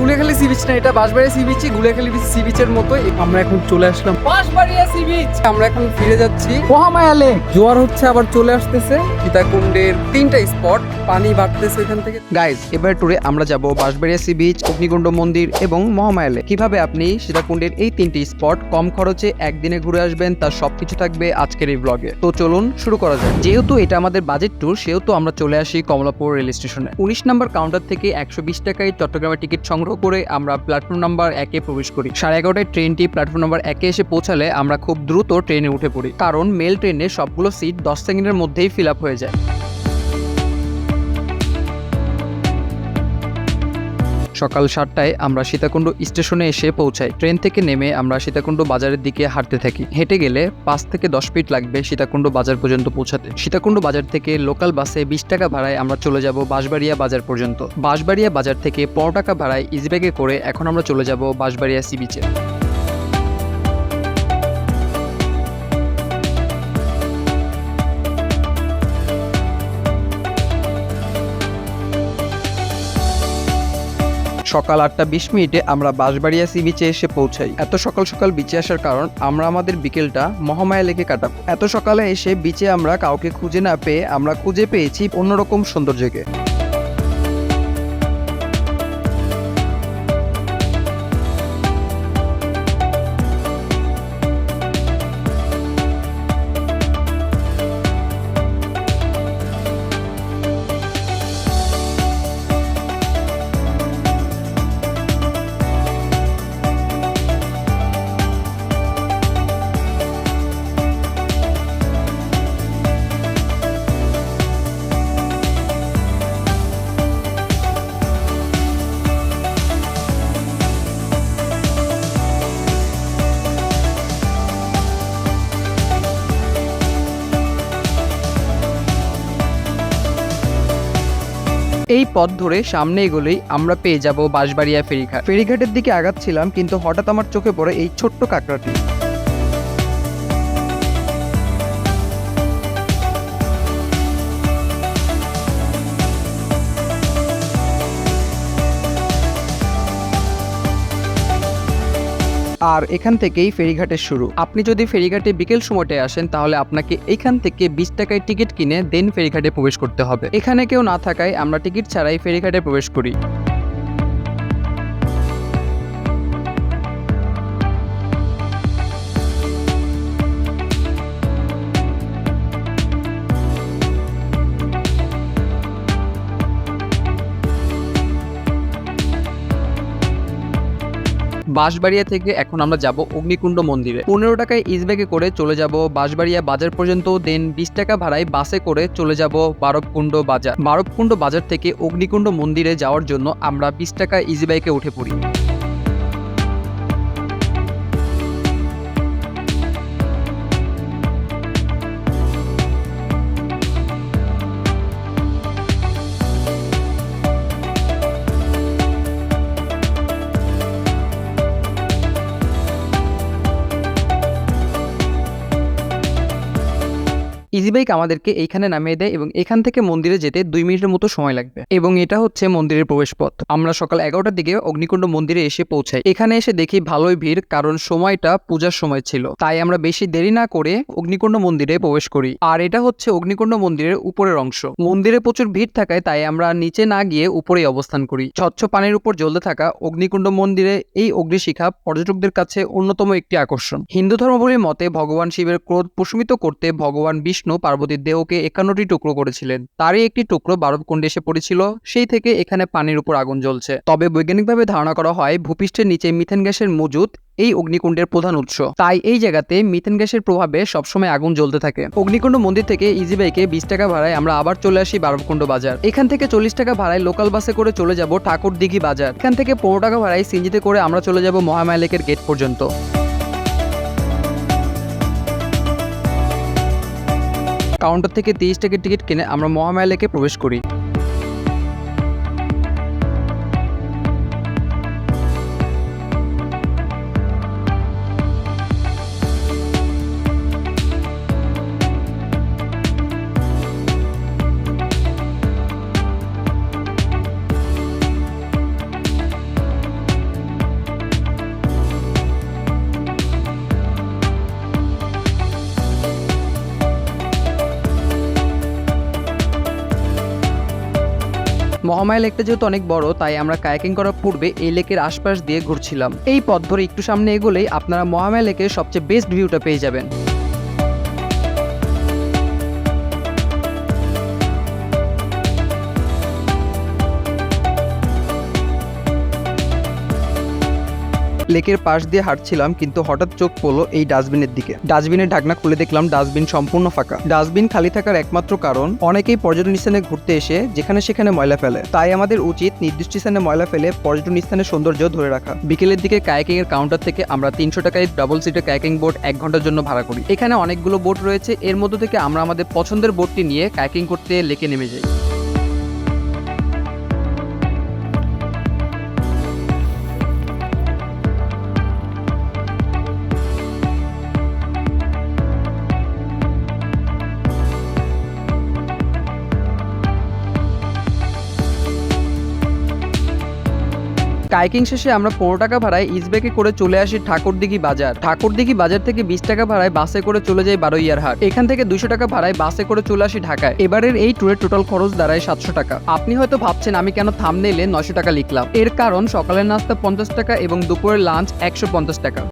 গুলেখালি C beach না, এটা Banshbaria sea বিচই গুলেখালি সি বিচের মতোই। আমরা এখন চলে আসলাম বাঁশবাড়িয়া সি বিচ আমরা এখন ফিরে যাচ্ছি মহামায়া লেক জোয়ার হচ্ছে, আবার চলে আসতেছে। সীতাকুণ্ডের তিনটা স্পট পানি বাড়তেছে এখান থেকে। গাইজ এবার ট্যুরে আমরা যাব বাঁশবাড়িয়া সি বিচ অগ্নিকুণ্ড মন্দির এবং মহামায়ালে কীভাবে আপনি সীতাকুণ্ডের এই তিনটি স্পট কম খরচে একদিনে ঘুরে আসবেন, তার সবকিছু থাকবে আজকের এই ব্লগে তো চলুন শুরু করা যাক। যেহেতু এটা আমাদের বাজেট ট্যুর সেহেতু আমরা চলে আসি কমলাপুর রেল স্টেশনে উনিশ নম্বর কাউন্টার থেকে একশো বিশ টাকায় চট্টগ্রামের টিকিট সংগ্রহ করে আমরা প্ল্যাটফর্ম নাম্বার একে প্রবেশ করি। সাড়ে এগারোটায় ট্রেনটি প্ল্যাটফর্ম নাম্বার একে এসে পৌঁছালে আমরা খুব দ্রুত ট্রেনে উঠে পড়ি। কারণ মেল ট্রেনে সবগুলো সিট দশ সেকেন্ডের মধ্যেই ফিল আপ হয়ে যায়। সকাল সাতটায় আমরা সীতাকুণ্ড স্টেশনে এসে পৌঁছাই। ট্রেন থেকে নেমে আমরা সীতাকুণ্ড বাজারের দিকে হাঁটতে থাকি। হেঁটে গেলে পাঁচ থেকে দশ মিনিট লাগবে সীতাকুণ্ড বাজার পর্যন্ত পৌঁছাতে। সীতাকুণ্ড বাজার থেকে লোকাল বাসে বিশ টাকা ভাড়ায় আমরা চলে যাব বাঁশবাড়িয়া বাজার পর্যন্ত। বাঁশবাড়িয়া বাজার থেকে পনেরো টাকা ভাড়ায় ইজব্যাগে করে এখন আমরা চলে যাব বাঁশবাড়িয়া সি বিচে সকাল আটটা বিশ মিনিটে আমরা বাঁশবাড়িয়া সি বিচে এসে পৌঁছাই। এত সকাল সকাল বিচে আসার কারণ আমরা আমাদের বিকেলটা মহামায়া লেকে কাটাবো। এত সকালে এসে বিচে আমরা কাউকে খুঁজে না পেয়ে আমরা খুঁজে পেয়েছি অন্যরকম সৌন্দর্যকে। এই পথ ধরে সামনে এগোলেই আমরা পেয়ে যাব বাঁশবাড়িয়া ফেরিঘাট। ফেরিঘাটের দিকে আগাচ্ছিলাম, কিন্তু হঠাৎ আমার চোখে পড়ে এই ছোট্ট কাঁকড়াটি। আর এখান থেকেই ফেরিঘাটের শুরু। আপনি যদি ফেরিঘাটে বিকেল সময়টায় আসেন, তাহলে আপনাকে এখান থেকে বিশ টাকায় টিকিট কিনে দেন ফেরিঘাটে প্রবেশ করতে হবে। এখানে কেউ না থাকায় আমরা টিকিট ছাড়াই ফেরিঘাটে প্রবেশ করি। বাঁশবাড়িয়া থেকে এখন আমরা যাব অগ্নিকুণ্ড মন্দিরে। পনেরো টাকায় ইসব্যাগে করে চলে যাব বাঁশবাড়িয়া বাজার পর্যন্ত দেন বিশ টাকা ভাড়ায় বাসে করে চলে যাব বারবকুণ্ড বাজার। বারবকুণ্ড বাজার থেকে অগ্নিকুণ্ড মন্দিরে যাওয়ার জন্য আমরা বিশ টাকা ইজিবাইকে উঠে পড়ি। ইজি বাইক আমাদেরকে এইখানে নামিয়ে দেয় এবং এখান থেকে মন্দিরে যেতে দুই মিনিটের মতো সময় লাগবে। এবং এটা হচ্ছে মন্দিরের প্রবেশ পথ আমরা সকাল এগারোটার দিকে অগ্নিকুণ্ড মন্দিরে এসে পৌঁছাই। এখানে এসে দেখি ভালোই ভিড়, কারণ সময়টা পূজার সময় ছিল। তাই আমরা বেশি দেরি না করে অগ্নিকুণ্ড মন্দিরে প্রবেশ করি। আর এটা হচ্ছে অগ্নিকুণ্ড মন্দিরের উপরের অংশ। মন্দিরে প্রচুর ভিড় থাকায় তাই আমরা নিচে না গিয়ে উপরেই অবস্থান করি। স্বচ্ছ পানির উপর জ্বলতে থাকা অগ্নিকুণ্ড মন্দিরে এই অগ্নিশিখা পর্যটকদের কাছে অন্যতম একটি আকর্ষণ। হিন্দু ধর্মাবলীর মতে ভগবান শিবের ক্রোধ প্রশমিত করতে ভগবান বিষ্ণু পার্বতীর দেহকে একান্নটি টুকরো করেছিলেন। তারই একটি টুকরো বারবকুণ্ডে এসে পড়েছিল, সেই থেকে এখানে পানির উপর আগুন জ্বলছে। তবে বৈজ্ঞানিকভাবে ধারণা করা হয়, ভূপৃষ্ঠের নিচে মিথেন গ্যাসের মজুদ এই অগ্নিকুণ্ডের প্রধান উৎস। তাই এই জায়গাতে মিথেন গ্যাসের প্রভাবে সবসময় আগুন জ্বলতে থাকে। অগ্নিকুণ্ড মন্দির থেকে ইজি বাইকে বিশ টাকা ভাড়ায় আমরা আবার চলে আসি বারবকুণ্ড বাজার। এখান থেকে চল্লিশ টাকা ভাড়ায় লোকাল বাসে করে চলে যাব ঠাকুর দিঘি বাজার। এখান থেকে পনেরো টাকা ভাড়ায় সিঞ্জিতে করে আমরা চলে যাব মহামায়া লেকের গেট পর্যন্ত। কাউন্টার থেকে তেইশ টাকার টিকিট কিনে আমরা মহামায়া লেকে প্রবেশ করি। মহামায়া লেকটা যেহেতু অনেক বড়, তাই আমরা কায়াকিং করার পূর্বে এই লেকের আশপাশ দিয়ে ঘুরছিলাম। এই পথ ধরে একটু সামনে এগোলেই আপনারা মহামায়া লেকের সবচেয়ে বেস্ট ভিউটা পেয়ে যাবেন। লেকের পাশ দিয়ে হাঁটছিলাম কিন্তু হঠাৎ চোখ পড়ল এই ডাস্টবিনের দিকে। ডাস্টবিনের ঢাকনা খুলে দেখলাম ডাস্টবিন সম্পূর্ণ ফাঁকা। ডাস্টবিন খালি থাকার একমাত্র কারণ, অনেকেই পর্যটন স্থানে ঘুরতে এসে যেখানে সেখানে ময়লা ফেলে। তাই আমাদের উচিত নির্দিষ্ট স্থানে ময়লা ফেলে পর্যটন স্থানের সৌন্দর্য ধরে রাখা। বিকেলের দিকে কায়াকিং এর কাউন্টার থেকে আমরা তিনশো টাকায় ডাবল সিটের কায়াকিং বোট এক ঘণ্টার জন্য ভাড়া করি। এখানে অনেকগুলো বোট রয়েছে, এর মধ্যে থেকে আমরা আমাদের পছন্দের বোটটি নিয়ে কায়াকিং করতে লেকে নেমে যাই। কাইকিং শেষে আমরা পনেরো টাকা ভাড়ায় ইসবেকে করে চলে আসি ঠাকুরদিঘি বাজার। ঠাকুরদিঘি বাজার থেকে বিশ টাকা ভাড়ায় বাসে করে চলে যাই বারোইয়ার হাট। এখান থেকে দুশো টাকা ভাড়ায় বাসে করে চলে আসি ঢাকায়। এবারের এই ট্যুরের টোটাল খরচ দাঁড়ায় সাতশো টাকা। আপনি হয়তো ভাবছেন, আমি কেন থাম নিলে নশো টাকা লিখলাম? এর কারণ সকালের নাস্তা পঞ্চাশ টাকা এবং দুপুরের লাঞ্চ একশো পঞ্চাশ টাকা।